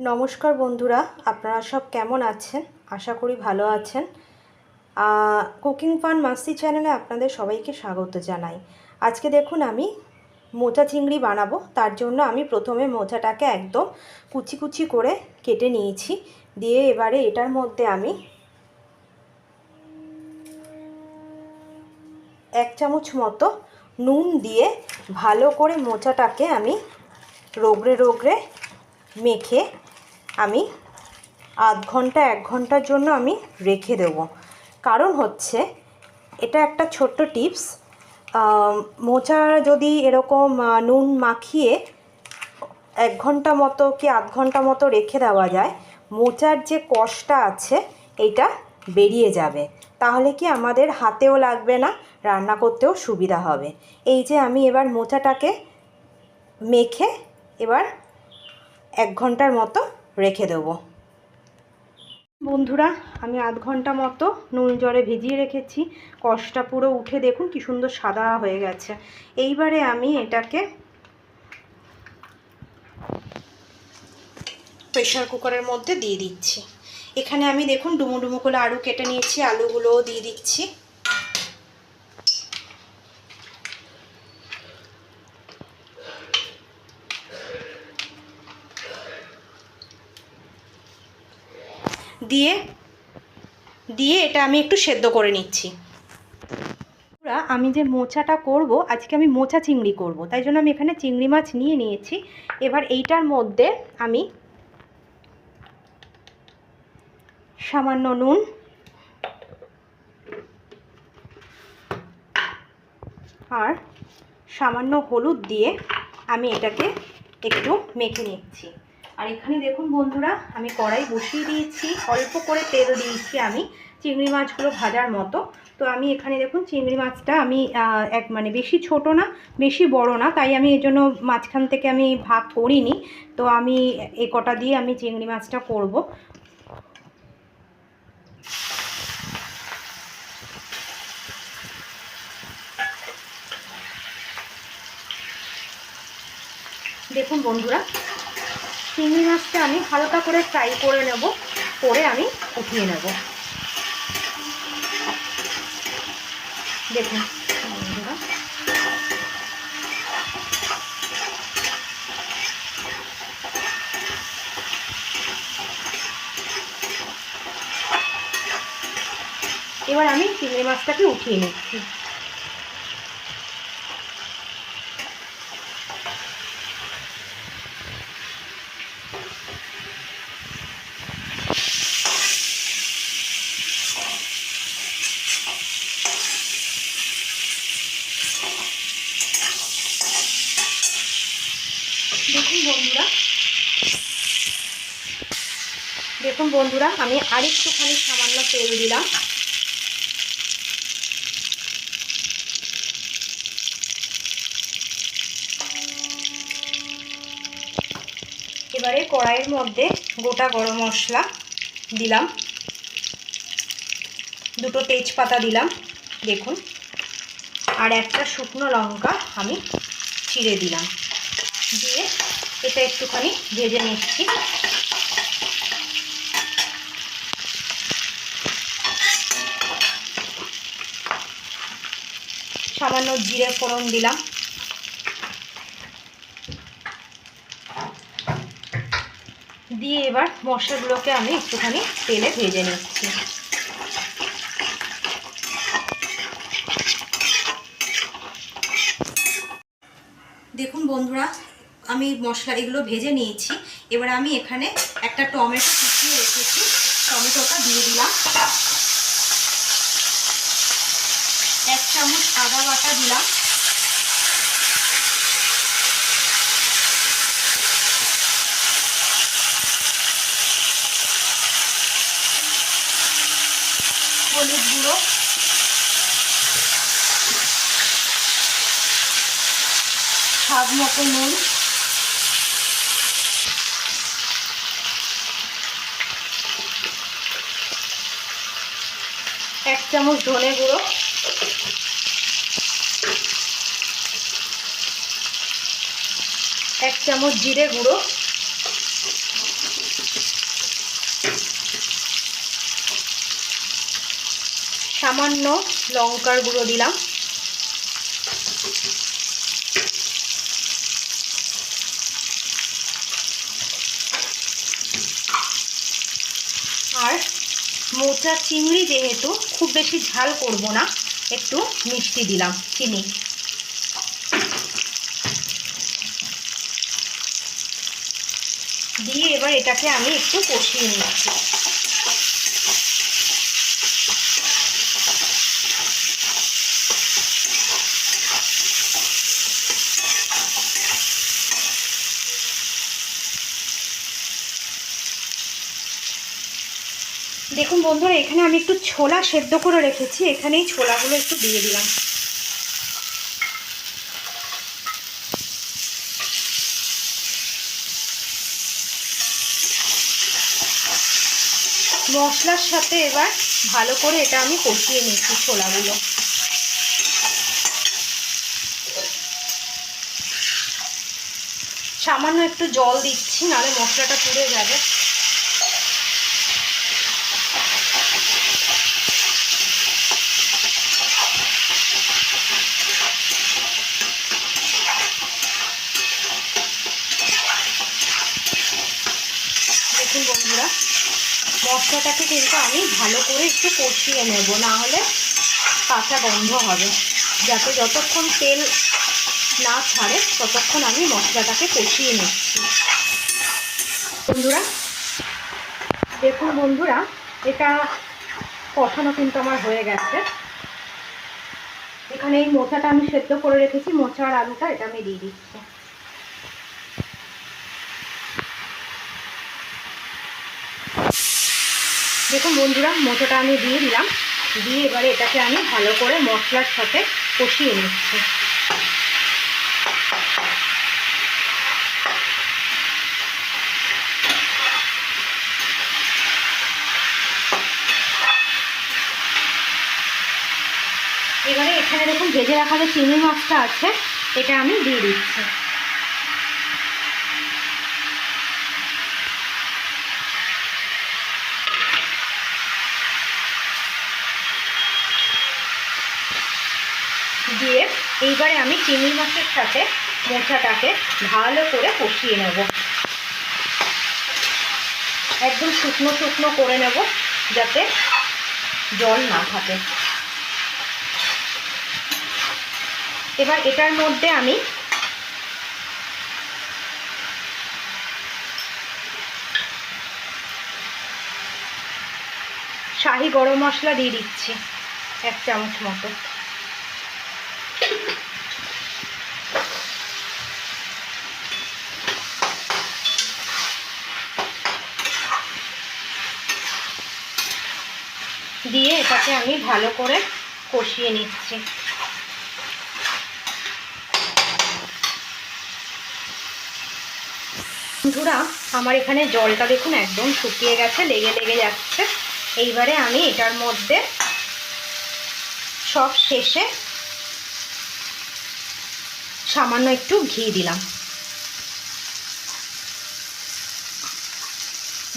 নমস্কার বন্ধুরা, আপনারা সব কেমন আছেন? আশা করি ভালো আছেন। কুকিং ফান মাস্তি চ্যানেলে আপনাদের সবাইকে স্বাগত জানাই। আজকে দেখুন আমি মোচা চিংড়ি বানাবো, তার জন্য আমি প্রথমে মোচাটাকে একদম কুচি কুচি করে কেটে নিয়েছি। দিয়ে এবারে এটার মধ্যে আমি এক চামচ মতো নুন দিয়ে ভালো করে মোচাটাকে আমি রোগড়ে রোগড়ে মেখে আমি আধ ঘণ্টা, এক ঘণ্টার জন্য আমি রেখে দেব। কারণ হচ্ছে, এটা একটা ছোট্ট টিপস। মোচা যদি এরকম নুন মাখিয়ে এক ঘণ্টা মতো কি আধ ঘণ্টা মতো রেখে দেওয়া যায়, মোচার যে কষটা আছে, এইটা বেরিয়ে যাবে। তাহলে কি আমাদের হাতেও লাগবে না, রান্না করতেও সুবিধা হবে। এই যে আমি এবার মোচাটাকে মেখে এবার এক ঘণ্টার মতো রেখে দেবো। বন্ধুরা, আমি আধ ঘণ্টা মতো নুন জলে ভিজিয়ে রেখেছি। কষটা পুরো উঠে দেখুন কি সুন্দর সাদা হয়ে গেছে। এইবারে আমি এটাকে প্রেশার কুকারের মধ্যে দিয়ে দিচ্ছি। এখানে আমি দেখুন ডুমো ডুমো করে আলু কেটে নিয়েছি, আলুগুলোও দিয়ে দিচ্ছি। দিয়ে দিয়ে এটা আমি একটু সেদ্ধ করে নিচ্ছি। আমি যে মোচাটা করব, আজকে আমি মোচা চিংড়ি করব, তাই জন্য আমি এখানে চিংড়ি মাছ নিয়ে নিয়েছি। এবার এইটার মধ্যে আমি সামান্য নুন, আর সামান্য হলুদ দিয়ে আমি এটাকে একটু মেখে নিচ্ছি। আর এখানে দেখুন বন্ধুরা, আমি কড়াই বসিয়ে দিয়েছি, অল্প করে তেল দিয়েছি আমি, চিংড়ি মাছগুলো ভাজার মতো। তো আমি এখানে দেখুন চিংড়ি মাছটা আমি এক মানে বেশি ছোট না, বেশি বড় না, তাই আমি এই জন্য মাঝখান থেকে আমি ভাগ করিনি। তো আমি এ কটা দিয়ে আমি চিংড়ি মাছটা করব। দেখুন বন্ধুরা চিংড়ি মাছটা আমি হালকা করে ফ্রাই করে নেব, করে আমি উঠিয়ে নেব। দেখুন এবার আমি চিংড়ি মাছটাকে উঠিয়ে নিচ্ছি। দেখুন বন্ধুরা। দেখুন বন্ধুরা, আমি আরেকটুখানি সামান্য তেল দিলাম। এবারে কড়াইয়ের মধ্যে গোটা গরম মশলা দিলাম। দুটো তেজপাতা দিলাম, দেখুন। আর একটা শুকনো লঙ্কা আমি চিড়ে দিলাম। দিয়ে এটা একটুখানি ভেজে নিচ্ছি। সামান্য জিরে ফোড়ন দিলাম। দিয়ে এবার মশলাগুলোকে আমি একটুখানি তেলে ভেজে নিচ্ছি। দেখুন বন্ধুরা আমি মশলা, এগুলো ভেজে নিয়েছি। এবার আমি এখানে একটা টমেটো কুচিয়ে রেখেছি। টমেটোটা দিয়ে দিলাম। এক চামচ আদা বাটা দিলাম। হলুদ গুঁড়ো। স্বাদ মতো নুন। এক চামচ ধনে গুঁড়ো। এক চামচ জিরে গুঁড়ো। সামান্য লঙ্কার গুঁড়ো দিলাম। মোচা চিংড়ি যেহেতু খুব বেশি ঝাল করব না, একটু মিষ্টি দিলাম, চিনি। দিয়ে এবার এটাকে আমি একটু কষিয়ে নিচ্ছি। দেখুন বন্ধুরা, এখানে আমি একটু ছোলা সেদ্ধ করে রেখেছি। এখানেই ছোলাগুলো একটু দিয়ে দিলাম। মশলার সাথে এবার ভালো করে এটা আমি কষিয়ে নিচ্ছি ছোলাগুলো। সামান্য একটু জল দিচ্ছি, নাহলে মশলাটা পুড়ে যাবে দেখুন বন্ধুরা মশলাটাকে কিন্তু আমি ভালো করে একটু কষিয়ে নেব না হলে কাঁচা গন্ধ হবে। যাতে যতক্ষণ তেল না ছাড়ে, ততক্ষণ আমি মশলাটাকে কষিয়ে নিচ্ছি। বন্ধুরা, দেখুন বন্ধুরা, এটা কষানো কিন্তু আমার হয়ে গেছে। এখানে এই মোচাটা আমি সেদ্ধ করে রেখেছি মোচা আর আলুটা এটা আমি দিয়ে দিচ্ছি। দেখুন বন্ধুরা মোচাটা আমি দিয়ে দিলাম। দিয়ে এবারে এটাকে আমি ভালো করে মশলার সাথে কষিয়ে নিচ্ছি। এবারে এখানে দেখুন, ভেজে রাখা যে চিংড়ি মাছটা আছে, এটা আমি দিয়ে দিচ্ছি। দিয়ে এইবারে আমি চিংড়ি মাছের সাথে মোচাটাকে ভালো করে কষিয়ে নেব। একদম শুকনো শুকনো করে নেব যাতে জল না থাকে। এবার এটার মধ্যে আমি শাহি গরম মশলা দিয়ে দিচ্ছি, এক চামচ মতো। দিয়ে এটাকে আমি ভালো করে কষিয়ে নিচ্ছি। বন্ধুরা, আমার এখানে জলটা দেখুন একদম শুকিয়ে গেছে, লেগে লেগে যাচ্ছে। এইবারে আমি এটার মধ্যে সব শেষে সামান্য একটু ঘি দিলাম।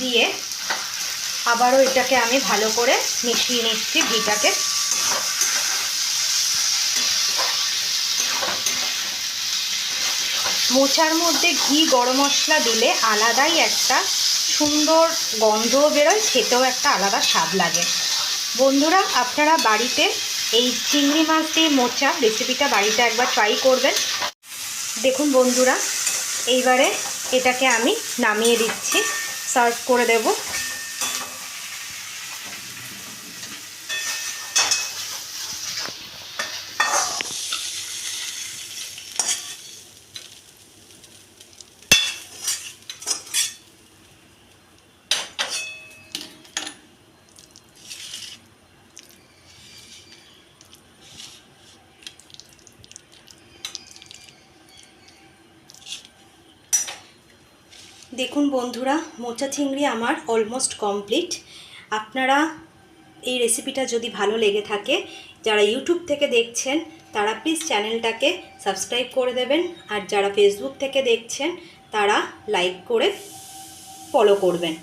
দিয়ে আবারও এটাকে আমি ভালো করে মিশিয়ে নিচ্ছি ঘিটাকে। মোচার মধ্যে ঘি, গরম মশলা দিলে আলাদাই একটা সুন্দর গন্ধও বেরোয়, খেতেও একটা আলাদা স্বাদ লাগে। বন্ধুরা, আপনারা বাড়িতে এই চিংড়ি মাছ দিয়ে মোচা রেসিপিটা বাড়িতে একবার ট্রাই করবেন। দেখুন বন্ধুরা, এইবারে এটাকে আমি নামিয়ে দিচ্ছি। সার্ভ করে দেব। দেখুন বন্ধুরা, মোচা চিংড়ি আমার অলমোস্ট কমপ্লিট আপনারা এই রেসিপিটা যদি ভালো লেগে থাকে, যারা ইউটিউব থেকে দেখছেন, তারা প্লিজ চ্যানেলটাকে সাবস্ক্রাইব করে দেবেন। আর যারা ফেসবুক থেকে দেখছেন, তারা লাইক করে ফলো করবেন।